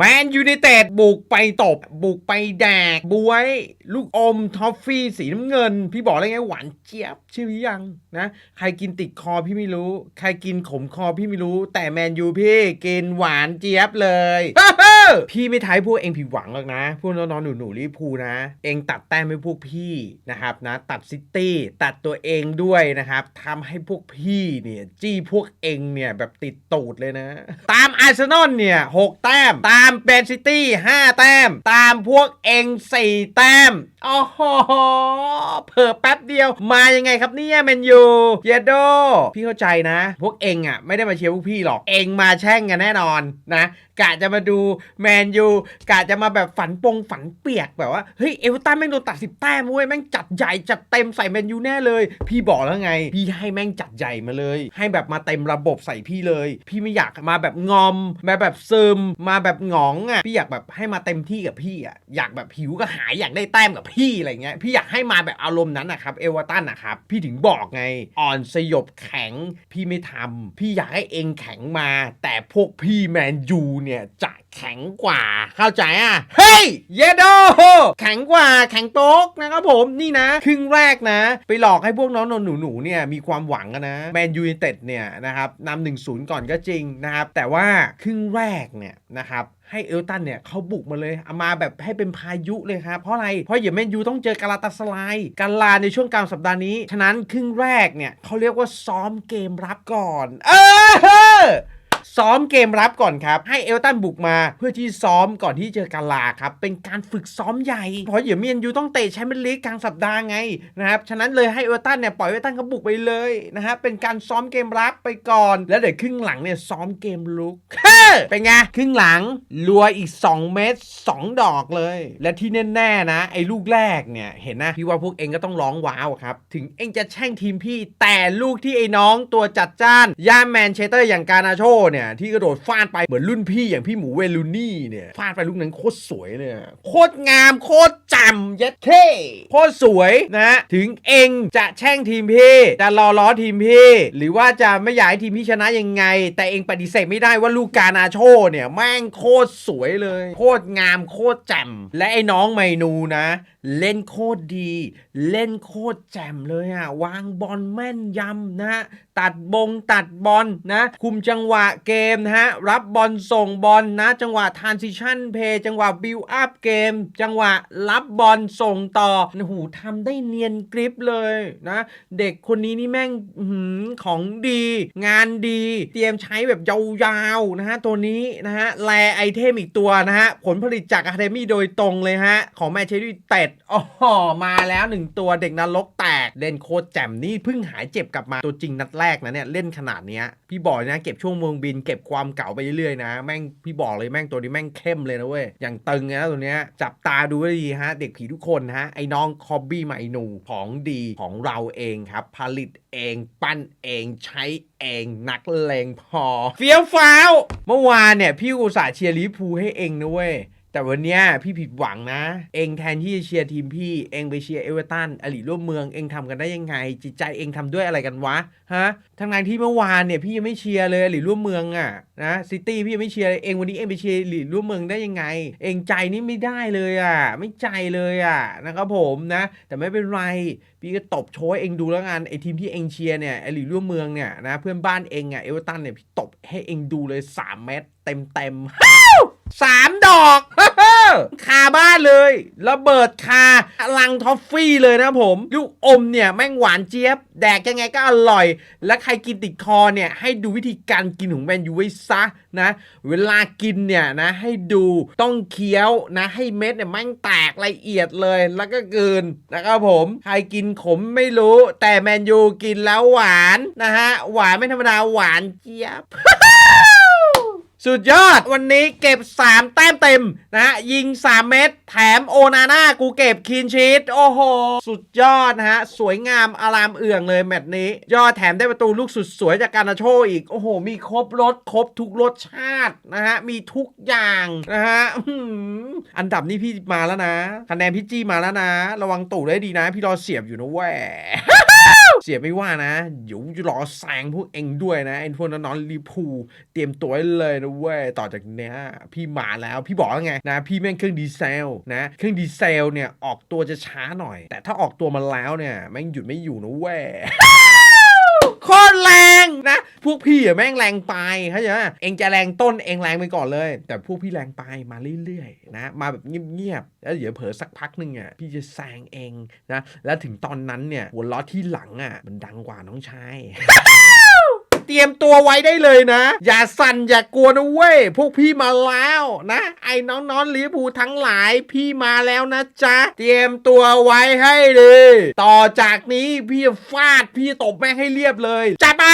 แมนยูไนเต็ดบุกไปตบ บุกไปแดกบวย ลูกอมทอฟฟี่สีน้ำเงิน พี่บอกเลยไงหวานเจี๊ยบชื่อหรือยังนะ ใครกินติดคอพี่ไม่รู้ ใครกินขมคอพี่ไม่รู้ แต่แมนยูพี่กินหวานเจี๊ยบเลย พี่ไม่ทายพวกเองผิดหวังหรอกนะ พวกน้องๆหนูๆลิเวอร์พูนะ เองตัดแต้มให้พวกพี่นะครับนะ ตัดซิตี้ตัดตัวเองด้วยนะครับทำให้พวกพี่เนี่ยจี้พวกเองเนี่ยแบบติดตูดเลยนะ ตามอาร์เซนอลเนี่ยหกแต้ม ตามแมนซิตี้ห้าแต้ม ตามพวกเองสี่แต้มโอ้โหเผิ่แป๊บเดียว มายังไงครับเนี่ยแมนยูเยโดพี่เข้าใจนะ พวกเองอะไม่ได้มาเชียร์พวกพี่หรอกเองมาแช่งกันแน่นอนนะ กะจะมาดูแมนยูกะจะมาแบบฝันปงฝันเปียกแบบว่าเฮ้ยเอเวอร์ตันแม่งโดนตัดสิบแต้มเว้ยแม่งจัดใหญ่จัดเต็มใส่แมนยูแน่เลย พี่บอกแล้วไง พี่ให้แม่งจัดใหญ่มาเลย ให้แบบมาเต็มระบบใส่พี่เลย พี่ไม่อยากมาแบบงอมมาแบบซึมมาแบบหงองอะพี่อยากแบบให้มาเต็มที่กับพี่อะอยากแบบหิวก็หายอยากได้แต้มกับพี่อะไรเงี้ยพี่อยากให้มาแบบอารมณ์นั้นนะครับเอเวอร์ตันนะครับพี่ถึงบอกไงอ่อนสยบแข็งพี่ไม่ทำพี่อยากให้เองแข็งมา แต่พวกพี่แมนยูเนี่ยจะแข็งกว่า เข้าใจอะ เฮ้ย เยโดแข็งกว่าแข็งโป๊กนะครับผมนี่นะ ครึ่งแรกนะ ไปหลอกให้พวกน้องหนูหนูๆเนี่ยมีความหวังอะนะแมนยูไนเต็ดเนี่ยนะครับนำหนึ่งศูนย์ก่อนก็จริงนะครับ แต่ว่าครึ่งแรกเนี่ยนะครับให้เอลตันเนี่ยเขาบุกมาเลยเอามาแบบให้เป็นพายุเลยครับ เพราะอะไร เพราะอย่าแมนยูต้องเจอกาลาตาสไลายกาลาในช่วงกลางสัปดาห์นี้ ฉะนั้นครึ่งแรกเนี่ยเขาเรียกว่าซ้อมเกมรับก่อน เออ ซ้อมเกมรับก่อนครับ ให้เอลตันบุกมาเพื่อที่ซ้อมก่อนที่เจอกาลาครับ เป็นการฝึกซ้อมใหญ่ เพราะเดี๋ยวเมียนยูต้องเตะแชมเปี้ยนลีกกลางสัปดาห์ไงนะครับฉะนั้นเลยให้เอลตันเนี่ยปล่อยเอลตันเขาบุกไปเลยนะฮะเป็นการซ้อมเกมรับไปก่อน แล้วเดี๋ยวครึ่งหลังเนี่ยซ้อมเกมลุก เป็นไง ครึ่งหลังรัวอีก 2 เม็ด2ดอกเลย และที่แน่ๆนะ ไอ้ลูกแรกเนี่ยเห็นนะ พี่ว่าพวกเองก็ต้องร้องว้าวครับ ถึงเองจะแช่งทีมพี่ แต่ลูกที่ไอ้น้องตัวจัดจ้าน ย่าแมนเชสเตอร์อย่างกานาโชเนี่ย ที่กระโดดฟาดไปเหมือนรุ่นพี่อย่างพี่หมูเวลูนี่เนี่ยฟาดไปลูกนั้นโคตรสวยเลยโคตรงามโคตรจำยัดเท่โคตรสวยนะถึงเองจะแช่งทีมพี่จะรอล้อทีมพี่ หรือว่าจะไม่อยากให้ทีมพี่ชนะยังไง แต่เองปฏิเสธไม่ได้ว่าลูกกานาโชเนี่ยแม่งโคตรสวยเลย โคตรงามโคตรแจ่มและไอ้น้องไมนูนะเล่นโคตรดี เล่นโคตรแจ่มเลยอะวางบอลแม่นยำนะฮะตัดบงตัดบอลนะคุมจังหวะเกมนะฮะรับบอลส่งบอลนะจังหวะ transition play จังหวะ build up เกม จังหวะรับบอลส่งต่อโอ้โหทำได้เนียนกริปเลยนะเด็กคนนี้นี่แม่งหืของดี งานดี เตรียมใช้แบบยาวๆนะฮะตัวนี้นะฮะแลไอเทมอีกตัวนะฮะผลผลิตจากอะคาเดมี่โดยตรงเลยฮะของแมนเชสเตอร์ยูไนเต็ดอ๋อมาแล้วหนึ่งตัวเด็กนรกแตก เล่นโคตรแจ่มนี่เพิ่งหายเจ็บกลับมาตัวจริงนัดแรกนะเนี่ยเล่นขนาดเนี้ยพี่บอกนะเก็บช่วงเมืองบินเก็บความเก่าไปเรื่อยๆนะแม่งพี่บอกเลยแม่งตัวนี้แม่งเข้มเลยนะเว้ยอย่างตึงเลยนะตัวเนี้ยจับตาดูให้ดีฮะ เด็กผีทุกคนฮะไอ้น้องคอบบี้มาไอหนูของดีของเราเองครับ ผลิตเองปั้นเองใช้เองนักเลงพอ เฟี้ยวฟ้าว เมื่อวานเนี่ยพี่อุตส่าห์เชียร์ลิเวอร์พูให้เองนะเว้ย แต่วันเนี้ยพี่ผิดหวังนะ เองแทนที่จะเชียร์ทีมพี่ เองไปเชียร์เอเวอร์ตันอลีร่วมเมือง เองทำกันได้ยังไง จิตใจเองทำด้วยอะไรกันวะ ฮะ ทั้งนั้นที่เมื่อวานเนี่ยพี่ยังไม่เชียร์เลยอลีร่วมเมืองอะ่ะนะซิตี้พี่ยังไม่เชียร์เองวันนี้เองไปเชียร์อลีร่วมเมืองได้ยังไง เองใจนี่ไม่ได้เลยอะ่ะ ไม่ใจเลยอะ่ะนะครับผมนะ แต่ไม่เป็นไร พี่ก็ตบโชว์ให้เองดูแล้วกันไอทีมที่เองเชียร์เนี่ยอลีร่วมเมืองเนี่ยนะเพื่อนบ้านเองอะเอเวอร์ตันเนี่ยพี่ตบให้เองดูเลย 3 เม็ดเต็มเต็มสามดอก คาบ้านเลยระเบิดคาลังท็อฟฟี่เลยนะผม ลูกอมเนี่ยแม่งหวานเจี๊ยบ แดกยังไงก็อร่อย และใครกินติดคอเนี่ย ให้ดูวิธีการกินของแมนยูไว้ซะนะ เวลากินเนี่ยนะให้ดูต้องเคี้ยวนะ ให้เม็ดเนี่ยแม่งแตกละเอียดเลยแล้วก็เกินนะครับผม ใครกินขมไม่รู้ แต่แมนยูกินแล้วหวานนะฮะหวานไม่ธรรมดาหวานเจี๊ยบ สุดยอดวันนี้เก็บ 3 แต้มเต็มนะฮะยิง 3 เม็ดแถมโอนาน่ากูเก็บคีนชีตโอ้โห สุดยอดนะฮะ สวยงามอารามเอื่องเลยแมตช์นี้ ยอดแถมได้ประตูลูกสุดสวยจากการนาโชอีก โอ้โห มีครบรสครบทุกรสชาตินะฮะ มีทุกอย่างนะฮะอันดับนี้พี่มาแล้วนะคะแนนพี่จี้มาแล้วนะ ระวังตู่ได้ดีนะ พี่รอเสียบอยู่นะแหว สียไม่ว่านะเดี๋ยวจะรอแซงพวกเองด้วยนะไอ้พวกน้องๆลิเวอร์พูเตรียมตัวไว้เลยนะเว้ยต่อจากเนี้ยพี่มาแล้วพี่บอกแล้วไงนะพี่แม่งเครื่องดีเซลนะเครื่องดีเซลเนี่ยออกตัวจะช้าหน่อย แต่ถ้าออกตัวมาแล้วเนี่ยแม่งหยุดไม่อยู่นะเว้ยโคตรแรง วกพี่อะแม่งแรงไปเข้าใจไหมเองจะแรงต้นเองแรงไปก่อนเลย แต่พวกพี่แรงไปมาเรื่อยๆนะมาแบบเงียบๆแล้วเดี๋ยวเผลอสักพักหนึ่งอะพี่จะแซงเองนะแล้วถึงตอนนั้นเนี่ยหัวล้อที่หลังอะมันดังกว่าน้องชายเตรียมตัวไว้ได้เลยนะ อย่าสั่นอย่ากลัวนะเว้ย พวกพี่มาแล้วนะ ไอ้น้องๆลิเวอร์พูทั้งหลายพี่มาแล้วนะจ๊ะ เตรียมตัวไว้ให้เลย ต่อจากนี้พี่ฟาดพี่ตบแม่งให้เรียบเลยจัดไป